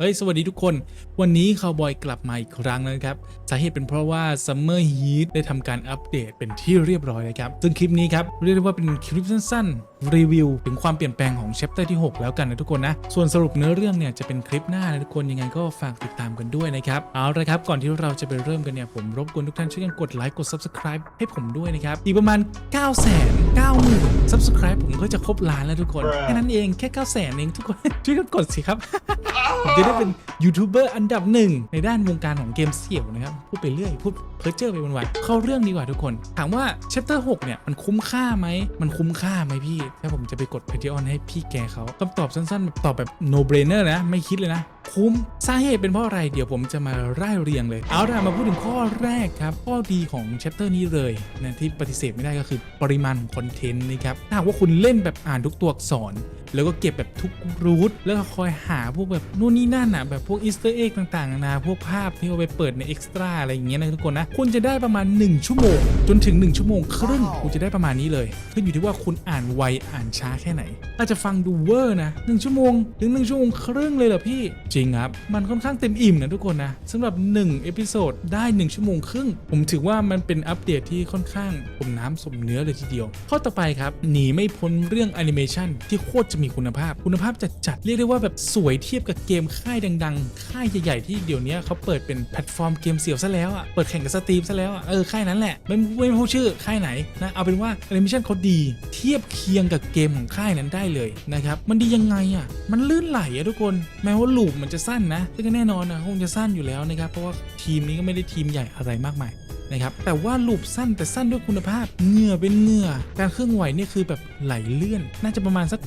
เฮ้ย สวัสดีทุกคน วันนี้คาวบอยกลับมาอีกครั้งนะครับ สาเหตุเป็นเพราะว่า Summer Heat ได้ทำการอัปเดตเป็นที่เรียบร้อยแล้วครับ ซึ่งคลิปนี้ครับ เรียกได้ว่าเป็นคลิปสั้นๆ รีวิว ถึงความเปลี่ยนแปลงของ Chapter ที่ 6 แล้วกันนะทุกคนนะ ส่วนสรุปเนื้อเรื่องเนี่ยจะเป็นคลิปหน้านะทุกคนยังไงก็ฝากติดตามกันด้วยนะครับเอาละครับก่อนที่เราจะไปเริ่มกันเนี่ยผมรบกวนทุกท่านช่วยกันกดไลค์กด Subscribe ให้ผมด้วยนะครับอีกประมาณ9 9 0 0 0 0 Subscribe ผมก็จะครบล้านแล้วทุกคนแค่นั้นเองแค่ 9 0 0 0 0 0เองทุกคนช่วยกันกดสิครับ ผมจะได้เป็นยูทูบเบอร์อันดับหนึ่งในด้านวงการของเกมเสี่ยวนะครับ พูดไปเรื่อย พูดเพ้อเจ้อไปวันๆเข้าเรื่องดีกว่าทุกคน ถามว่า Chapter 6เนี่ย มันคุ้มค่าไหม มันคุ้มค่าไหมพี่ ถ้าผมจะไปกด Patreon ให้พี่แกเขาคำตอบสั้นๆแบบตอบแบบ no brainer นะ ไม่คิดเลยนะ คุ้มสาเหตุเป็นเพราะอะไร เดี๋ยวผมจะมาไล่เรียงเลย เอาล่ะมาพูดถึงข้อแรกครับ ข้อดีของ Chapter นี้เลยนะที่ปฏิเสธไม่ได้ก็คือปริมาณของคอนเทนต์นะครับถ้าหากว่าคุณเล่นแบบอ่านทุกตัวอักษร แล้วก็เก็บแบบทุกรูทแล้วก็คอยหาพวกแบบนู่นนี่นั่นอะแบบพวกอีสเตอร์เอ็กต่างๆนานาพวกภาพที่เอาไปเปิดในเอ็กซ์ตร้าอะไรอย่างเงี้ยนะทุกคนนะคุณจะได้ประมาณ 1 ชั่วโมง จนถึง 1 ชั่วโมงครึ่งคุณจะได้ประมาณนี้เลยขึ้นอยู่ที่ว่าคุณอ่านไวอ่านช้าแค่ไหน อาจจะฟังดูเวอร์นะ1ชั่วโมงถึง1ชั่วโมงครึ่งเลยเหรอพี่จริงครับมันค่อนข้างเต็มอิ่มนะทุกคนนะสำหรับ1เอพิโซดได้ 1 ชั่วโมงครึ่ง ผมถือว่ามันเป็นอัปเดตที่ค่อนข้างสมน้ำสมเนื้อเลยทีเดียว ข้อต่อไปครับหนีไม่พ้นเรื่องแอนิเมชันที่โคตรจะมีคุณภาพคุณภาพจัดจัดเรียกได้ว่าแบบสวยเทียบกับเกมค่ายดังๆ ค่ายใหญ่ๆที่เดี๋ยวนี้เขาเปิดเป็นแพลตฟอร์มเกมเสี่ยวซะแล้วอะ เปิดแข่งกับสตรีมซะแล้วอะ เออ ค่ายนั้นแหละ ไม่ไม่พูดชื่อค่ายไหนนะ เอาเป็นว่าแอนิเมชันเขาดี เทียบเคียงกับเกมของค่ายนั้นได้เลยนะครับ มันดียังไงอะ มันลื่นไหลอะทุกคน แม้ว่าลูปมันจะสั้นนะซึ่งก็แน่นอนนะคงจะสั้นอยู่แล้วนะครับ เพราะว่าทีมนี้ก็ไม่ได้ทีมใหญ่อะไรมากมาย นะครับแต่ว่าลูปสั้นแต่สั้นด้วยคุณภาพเหงื่อเป็นเหงื่อการเคลื่อนไหวเนี่ยคือแบบไหลเลื่อน น่าจะประมาณสัก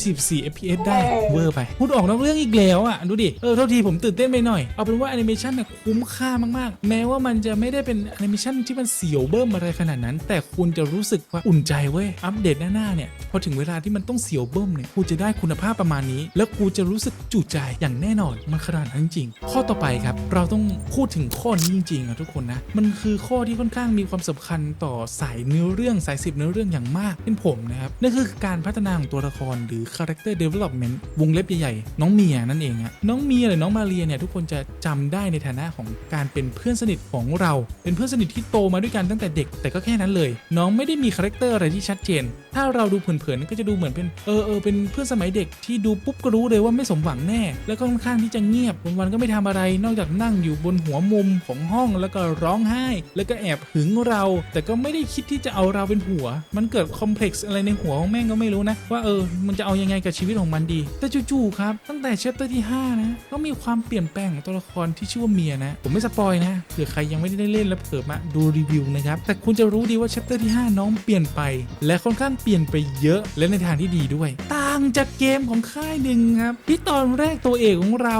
214 fps ได้เวอร์ไปพูดออกนอกเรื่องอีกแล้วอะดูดิเออโทษทีผมตื่นเต้นไปหน่อยเอาเป็นว่าแอนิเมชันเนี่ยคุ้มค่ามากๆ แม้ว่ามันจะไม่ได้เป็นแอนิเมชันที่มันเสียวเบิ้มอะไรขนาดนั้น แต่คุณจะรู้สึกว่าอุ่นใจเว้ยอัปเดตหน้าๆเนี่ยพอถึงเวลาที่มันต้องเสียวเบิ้มเนี่ยกูจะได้คุณภาพประมาณนี้ แล้วกูจะรู้สึกจุใจอย่างแน่นอนมันขนาดนั้นจริงๆข้อต่อไปครับเราต้องพูดถึงข้อนี้จริงๆอะทุกคนนะมันคือข้ข้อที่ค่อนข้างมีความสำคัญต่อสายเนื้อเรื่องสายสิบเนื้อเรื่องอย่างมากเป็นผมนะครับนั่นคือการพัฒนาของตัวละครหรือ character development วงเล็บใหญ่ๆน้องเมียนั่นเองอะน้องเมียหรือน้องมาเรียเนี่ยทุกคนจะจำได้ในฐานะของการเป็นเพื่อนสนิทของเรา เป็นเพื่อนสนิทที่โตมาด้วยกันตั้งแต่เด็ก แต่ก็แค่นั้นเลย น้องไม่ได้มีคาแรคเตอร์อะไรที่ชัดเจน ถ้าเราดูเผินๆก็จะดูเหมือนเป็นเออเออเป็นเพื่อนสมัยเด็กที่ดูปุ๊บก็รู้เลยว่าไม่สมหวังแน่ แล้วก็ค่อนข้างที่จะเงียบวันๆก็ไม่ทำอะไร นอกจากนั่งอยู่บนหัวมุมของห้องแล้วก็ร้องไห้ แล้วก็แอบหึงเรา แต่ก็ไม่ได้คิดที่จะเอาเราเป็นหัว มันเกิดคอมเพล็กซ์อะไรในหัวของแม่งก็ไม่รู้นะ ว่าเออมันจะเอายังไงกับชีวิตของมันดี แต่จู่ๆครับตั้งแต่เชปเตอร์ที่5นะก็มีความเปลี่ยนแปลงของตัวละครที่ชื่อว่าเมียนะผมไม่สปอยนะเผื่อใครยังไม่ได้เล่นแล้วเผื่อมาดูรีวิวนะครับแต่คุณจะรู้ดีว่าเชปเตอร์ที่ 5 น้องเปลี่ยนไป และค่อนข้างเปลี่ยนไปเยอะและในทางที่ดีด้วย ต่างจากเกมของค่ายหนึ่งครับ ที่ตอนแรกตัวเอกของเรา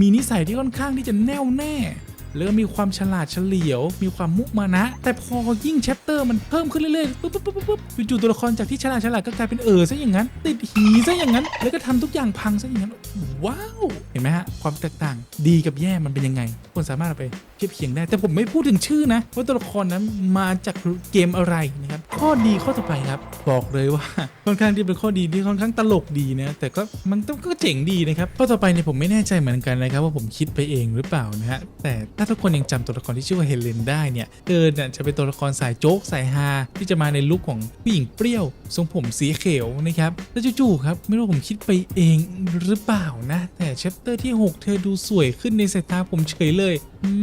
มีนิสัยที่ค่อนข้างที่จะแน่วแน่แล้วมีความฉลาดเฉลียว มีความมุมานะ แต่พอยิ่งแชปเตอร์มันเพิ่มขึ้นเรื่อยๆปุ๊บปุ๊บปุ๊บปุ๊บจู่ๆตัวละครจากที่ฉลาดฉลาดก็กลายเป็นเออซะอย่างนั้น ติดหีซะอย่างนั้น แล้วก็ทำทุกอย่างพังซะอย่างนั้น ว้าว เห็นไหมฮะ ความแตกต่างดีกับแย่มันเป็นยังไงคนสามารถเอาไปเทียบเคียงได้ แต่ผมไม่พูดถึงชื่อนะว่าตัวละครนั้นมาจากเกมอะไรนะ ข้อดีข้อต่อไปครับ บอกเลยว่าค่อนข้างที่เป็นข้อดีที่ค่อนข้างตลกดีนะแต่ก็มันต้องก็เจ๋งดีนะครับข้อต่อไปเนี่ยผมไม่แน่ใจเหมือนกันนะครับว่าผมคิดไปเองหรือเปล่านะฮะแต่ถ้าทุกคนยังจำตัวละครที่ชื่อว่าเฮเลนได้เนี่ยเกินน่ะจะเป็นตัวละครสายโจ๊กสายฮาที่จะมาในลุคของผู้หญิงเปรี้ยวทรงผมสีเขียวนะครับแล้วจู่ๆครับไม่รู้ผมคิดไปเองหรือเปล่านะ แต่เชปเตอร์ที่ 6 เธอดูสวยขึ้นในสายตาผมเฉยเลย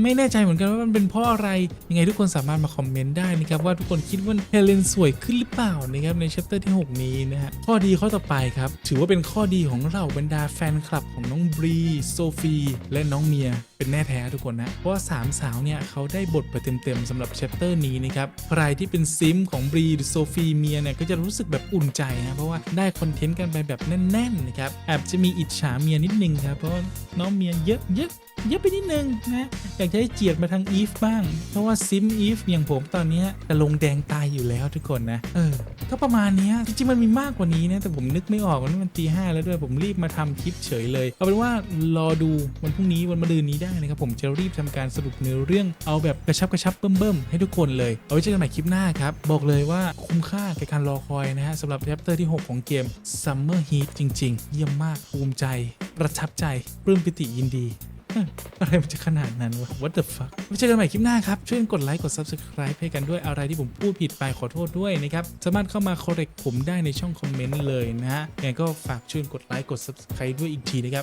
ไม่แน่ใจเหมือนกันว่ามันเป็นเพราะอะไรยังไงทุกคนสามารถมาคอมเมนต์ได้นะครับว่าทุกคนคิดว่าเฮเลนสวยขึ้นหรือเปล่านะครับในเชปเตอร์ที่ 6 นี้นะฮะข้อดีข้อต่อไปครับ ถือว่าเป็นข้อดีของเราบรรดาแฟนคลับของน้องบรีโซฟีและน้องเมีย เป็นแน่แท้ทุกคนนะเพราะว่าสามสาวเนี่ยเขาได้บทไปเต็มๆสำหรับเชปเตอร์นี้นะครับใครที่เป็นซิมของบรีหรือโซฟีเมียเนี่ยก็จะรู้สึกแบบอุ่นใจนะเพราะว่าได้คอนเทนต์กันไปแบบแน่นๆนะครับแอบจะมีอิจฉาเมียนิดนึงครับเพราะน้องเมียเยอะเยอะเยอะไปนิดนึงนะอยากจะให้เจียดมาทางอีฟบ้าง เพราะว่าซิมอีฟอย่างผมตอนนี้ยกระลงแดงตายอยู่แล้วทุกคนนะ เออ ก็ประมาณนี้จริงๆมันมีมากกว่านี้นะแต่ผมนึกไม่ออกว่ามันตีห้าแล้วด้วยผมรีบมาทำคลิปเฉยเลย เอาเป็นว่ารอดูวันพรุ่งนี้วันมะรืนนี้ได้นะครับผมจะรีบทำการสรุปเนื้อเรื่องเอาแบบกระชับกระชับเบิ่มๆให้ทุกคนเลย เอาไว้เจอกันใหม่คลิปหน้าครับ บอกเลยว่าคุ้มค่าแก่การรอคอยนะฮะสำหรับแรปเตอร์ที่ 6 ของเกม Summer Heat จริง ๆ เยี่ยมมากภูมิใจ ประทับใจปลื้มปิติยินดี อะไรมันจะขนาดนั้นวะ What the fuck ไว้เจอกันใหม่คลิปหน้าครับ ช่วยกดไลค์กด Subscribe ให้กันด้วยอะไรที่ผมพูดผิดไปขอโทษด้วยนะครับ สามารถเข้ามา correct ผมได้ในช่องคอมเมนต์เลยนะฮะยังไงก็ฝากช่วยกดไลค์กด Subscribe ด้วยอีกทีนะครับ